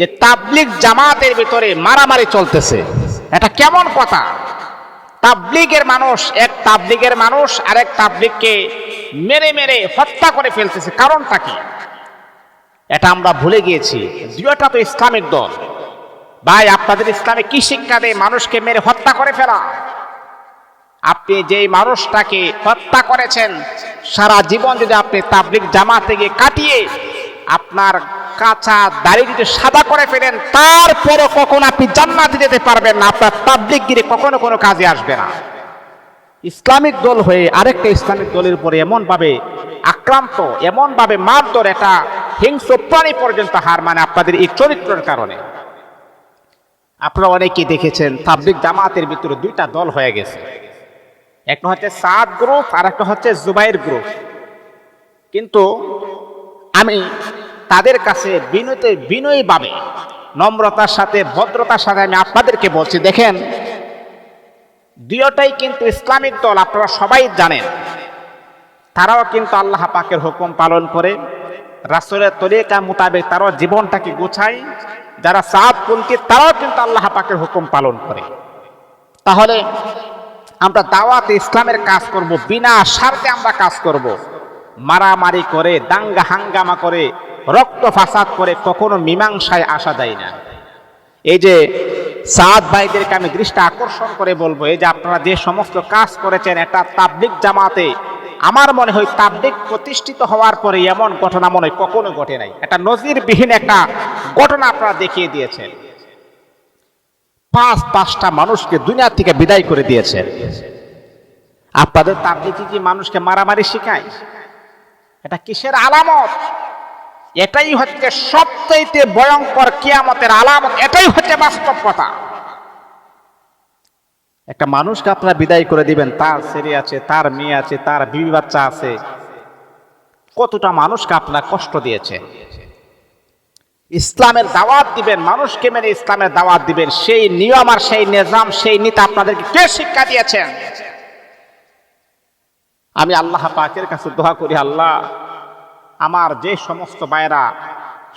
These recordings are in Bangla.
যে তাবলিগ জামাতের ভিতরে মারামারি চলতেছে। এটা কেমন কথা? তাবলিগের মানুষ, এক তাবলিগের মানুষ আরেক তাবলিগকে মেরে মেরে হত্যা করে ফেলতেছে। কারণটা কি? এটা আমরা ভুলে গিয়েছি। দুইটা তো ইসলামিক দল। ভাই, আপনাদের ইসলামে কি শিক্ষা দেয়? মানুষকে মেরে হত্যা করে ফেলা। আপনি যেই মানুষটাকে হত্যা করেছেন, সারা জীবন যদি আপনি তাবলিক জামা থেকে কাটিয়ে আপনার কাঁচা দাড়ি যদি সাদা করে ফেলেন, তারপরও কখনো আপনি জান্নাতে যেতে পারবেন না, আপনার তাবলিক গিরে কখনো কোনো কাজে আসবে না। ইসলামিক দল হয়ে আরেকটা ইসলামিক দলের উপরে এমন ভাবে আক্রান্ত এমন ভাবে মারধর এটা হিংস্র প্রাণী পর্যন্ত হার মানে আপনাদের এই চরিত্রের কারণে। আপনারা অনেকেই দেখেছেন তাবলিক জামাতের ভিতরে দুইটা দল হয়ে গেছে। একটা হচ্ছে সাদ গ্রুপ আর একটা হচ্ছে জুবাইর গ্রুপ কিন্তু আমি তাদের কাছে বিনতে বিনয়ীভাবে নম্রতার সাথে ভদ্রতার সাথে আমি আপনাদেরকে বলছি, দেখেন, দুইটাই কিন্তু ইসলামিক দল, আপনারা সবাই জানেন। তারাও কিন্তু আল্লাহ পাকের হুকুম পালন করে, রাসুলের তরিকা মোতাবেক তারাও জীবনটাকে গুছায়, যারা সাদপন্থী তারাও কিন্তু আল্লাহ পাকের হুকুম পালন করে। তাহলে আমরা দাওয়াতে ইসলামের কাজ করব, বিনা স্বার্থে আমরা কাজ করব। মারামারি করে, দাঙ্গা হাঙ্গামা করে রক্ত ফাসাদ করে কখনো মীমাংসায় আসা যায় না। এই যে সাদ ভাইদেরকে আমি দৃষ্টি আকর্ষণ করে বলব, এই যে আপনারা যে সমস্ত কাজ করেছেন, এটা তাবলিক জামাতে, আমার মনে হয় তাবলিক প্রতিষ্ঠিত হওয়ার পরে এমন ঘটনা মনে হয় কখনো ঘটে নাই। একটা নজিরবিহীন একটা ঘটনা আপনারা দেখিয়ে দিয়েছেন। পাঁচ, পাঁচটা মানুষকে দুনিয়া থেকে বিদায় করে দিয়েছেন আপনাদের তাবলিকি কি মানুষকে মারামারি শেখায়? এটা কিসের আলামত? এটাই হচ্ছে সবচাইতে ভয়ঙ্কর কিয়ামতের আলামত, এটাই হচ্ছে বাস্তব কথা। একটা মানুষকে আপনারা বিদায় করে দিবেন, তার ছেলে আছে, তার মেয়ে আছে, তার বিবি বাচ্চা আছে। কতটা মানুষকে আপনারা কষ্ট দিয়েছে ইসলামের দাওয়াত দিবেন, মানুষকে মেনে ইসলামের দাওয়াত দিবেন। সেই নিয়ম আর সেই নিজাম, সেই নীতি আপনাদেরকে কে শিক্ষা দিয়েছেন? আমি আল্লাহ পাকের কাছে দোয়া করি, আল্লাহ আমার যে সমস্ত বায়রা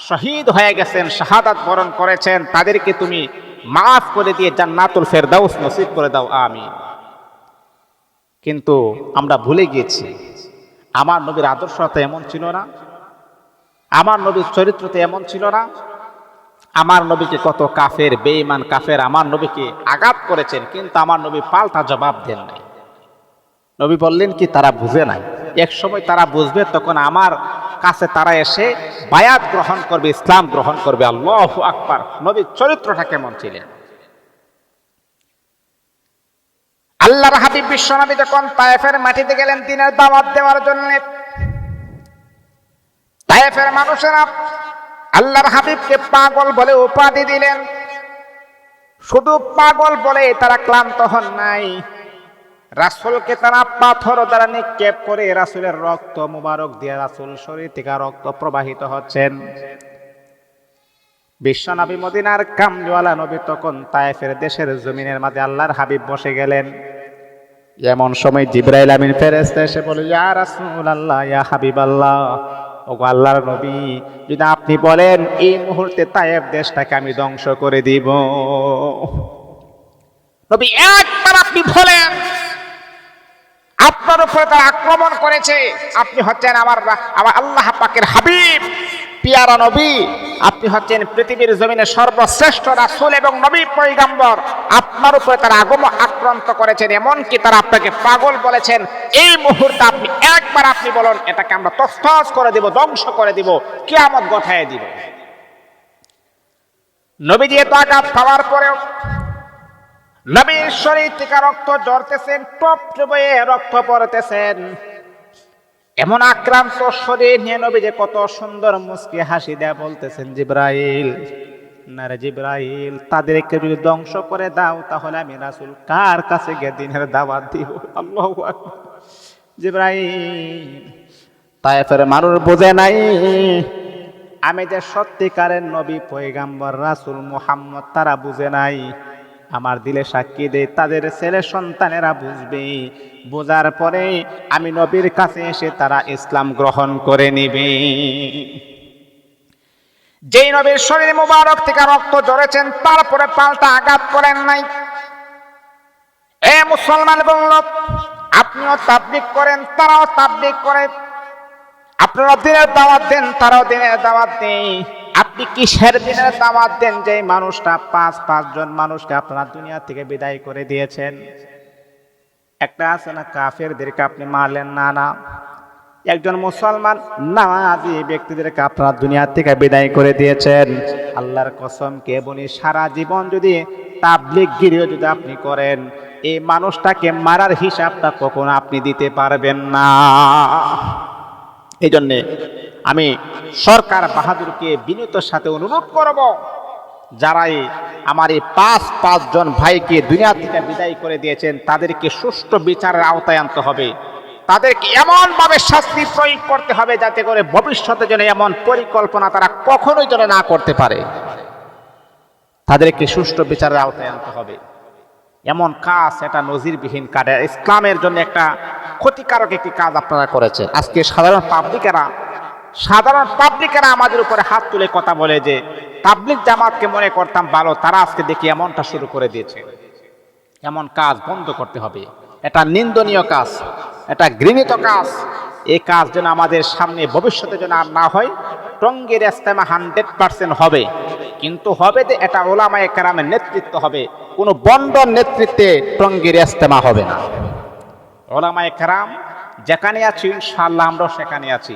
শহীদ হয়ে গেছেন, শাহাদাত বরণ করেছেন, তাদেরকে তুমি মাফ করে দিয়ে জান্নাতুল ফেরদাউস নসিব করে দাও আমি কিন্তু আমরা ভুলে গিয়েছি, আমার নবীর আদর্শ তো এমন ছিল না, আমার নবীর চরিত্র তো এমন ছিল না, আমার নবীকে কত কাফের, বেঈমান কাফের, আমার নবীকে আঘাত করেছেন, কিন্তু আমার নবী পাল্টা জবাব দেন নাই। নবী বললেন কি, তারা বুঝে নাই। এক সময় তারা বুঝবে, তখন আমার কাছে তারা এসে বায়াত গ্রহণ করবে, ইসলাম গ্রহণ করবে। আল্লাহ আকবার। নবীর চরিত্রটা কেমন ছিলেন আল্লাহর হাবিব বিশ্বনবী যখন তায়েফের মাটিতে গেলেন, দিনের দাওয়াত দেওয়ার জন্য, তায়েফের মানুষেরা আল্লাহর হাবিবকে পাগল বলে উপাধি দিলেন। শুধু পাগল বলে তারা ক্লান্ত হন নাই। রাসুলকে তারা পাথর দ্বারা নিক্ষেপ করে রাসুলের রক্ত মুবারক দিয়ে রাসুল শরীর থেকে রক্ত প্রবাহিত হচ্ছেন। বিশ্বনবী মদিনার কামজওয়ালা নবী তখন তায়েফের দেশের জমিনের মাঝে আল্লাহর হাবিব বসে গেলেন। এমন সময় জিব্রাইল আমিন ফেরেস্তা এসে বলে ইয়া রাসূল আল্লাহ ইয়া হাবিব আল্লাহ ও আল্লাহর নবী, যদি আপনি বলেন, এই মুহূর্তে তায়েফ দেশটাকে আমি ধ্বংস করে দিব। নবী একবার আপনি বলেন আপনার উপরে তারা আক্রমণ করেছে। আপনি হচ্ছেন আমার আমার আল্লাহ পাকের হাবিব, পিয়ারা নবী। আপনি হচ্ছেন পৃথিবীর জমিনে সর্বশ্রেষ্ঠ রাসূল এবং নবী পৈগম্বর আপনার উপরে তারা আগম আক্রান্ত করেছেন, এমনকি তারা আপনাকে পাগল বলেছেন। এই মুহূর্তে আপনি একবার আপনি বলুন, এটাকে আমরা তস্তস করে দিব, ধ্বংস করে দিব, কিয়ামত গঠায় দিব। নবীজি এত আঘাত পাওয়ার পরেও নবীর শরীর রক্ত ঝরতেছেন, টপ টপয়ে রক্ত পড়তেছেন। এমন আক্রান্ত শরীর নিয়ে নবী যে কত সুন্দর মুস্কি হাসি দেয়া বলতেছেন, জিব্রাইল। না রে জিব্রাইল, তাদেরকে যদি ধ্বংস করে দাও, তাহলে আমি রাসুল কার কাছে গিয়ে দিনের দাওয়াত দিব? আল্লাহ জিব্রাইল তাইফের মানুষ বোঝে নাই, আমি যে সত্যিকারের নবী, পয়গাম্বর, রাসুল মুহাম্মদ, তারা বুঝে নাই। আমার দিলে সাক্ষী দেয় তাদের ছেলে সন্তানেরা বুঝবে। বোঝার পরে আমি নবীর কাছে এসে তারা ইসলাম গ্রহণ করে নিবে। যেই নবীর শরীর মুবারক থেকে রক্ত জড়েছেন তারপরে পাল্টা আঘাত করেন নাই। এ মুসলমান বলল, আপনিও তাবলিক করেন, তারাও তাবলিক করে। আপনারা দিনের দাওয়াত দেন, তারাও দিনের দাওয়াত দেয়। আপনি কিসের দিনের দাওয়াত দেন যে মানুষটা পাঁচ পাঁচজন মানুষকে আপনারা দুনিয়া থেকে বিদায় করে দিয়েছেন? একটা আছে না, কাফেরদেরকে আপনি মারলেন? না না। একজন মুসলমান নামাজি ব্যক্তিদেরকে আপনারা দুনিয়া থেকে বিদায় করে দিয়েছেন। আল্লাহর কসম, কে বলি, সারা জীবন যদি তাবলিক গিরিও যদি আপনি করেন, এই মানুষটাকে মারার হিসাবটা কখনো আপনি দিতে পারবেন না। এই জন্যে আমি সরকার বাহাদুরকে বিনীত সাথে অনুরোধ করব, যারাই আমার এই পাঁচ পাঁচজন ভাইকে দুনিয়া থেকে বিদায় করে দিয়েছেন, তাদেরকে সুষ্ঠু বিচারের আওতায় আনতে হবে। তাদেরকে এমনভাবে শাস্তি প্রয়োগ করতে হবে যাতে করে ভবিষ্যতে যেন এমন পরিকল্পনা তারা কখনোই যেন না করতে পারে। তাদেরকে সুষ্ঠু বিচারের আওতায় আনতে হবে। এমন কাজ এটা নজিরবিহীন কাজ। ইসলামের জন্য একটা ক্ষতিকারক একটি কাজ আপনারা করেছেন। আজকে সাধারণ পাবলিকেরা সাধারণ পাবলিকেরা আমাদের উপরে হাত তুলে কথা বলে যে তাবলিক জামাতকে মনে করতাম ভালো, তারা আজকে দেখি এমনটা শুরু করে দিয়েছে। এমন কাজ বন্ধ করতে হবে। এটা নিন্দনীয় কাজ, এটা ঘৃণিত কাজ। এই কাজ যেন আমাদের সামনে ভবিষ্যতে যেন আর না হয়, টঙ্গের ইস্তেমা হান্ড্রেড পার্সেন্ট হবে। কিন্তু হবে যে এটা ওলামায়ে কেরামের নেতৃত্ব হবে, কোনো বন্ডর নেতৃত্বে টঙ্গের ইস্তেমা হবে না। ওলামায়ে কেরাম, যেখানে আছি ইনশাআল্লাহ আমরাও সেখানে আছি।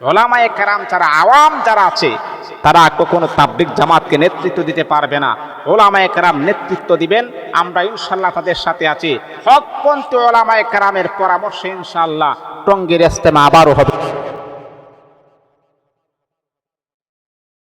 ওলামায়ে কেরাম যারা আওয়াম যারা আছে, তারা কখনো তাবলিক জামাতকে নেতৃত্ব দিতে পারবে না। ওলামায়ে কেরাম নেতৃত্ব দিবেন, আমরা ইনশাল্লাহ তাদের সাথে আছি। হকপন্থী ওলামায়ে কেরামের পরামর্শে ইনশাল্লাহ টঙ্গের ইস্তেমা আবারও হবে।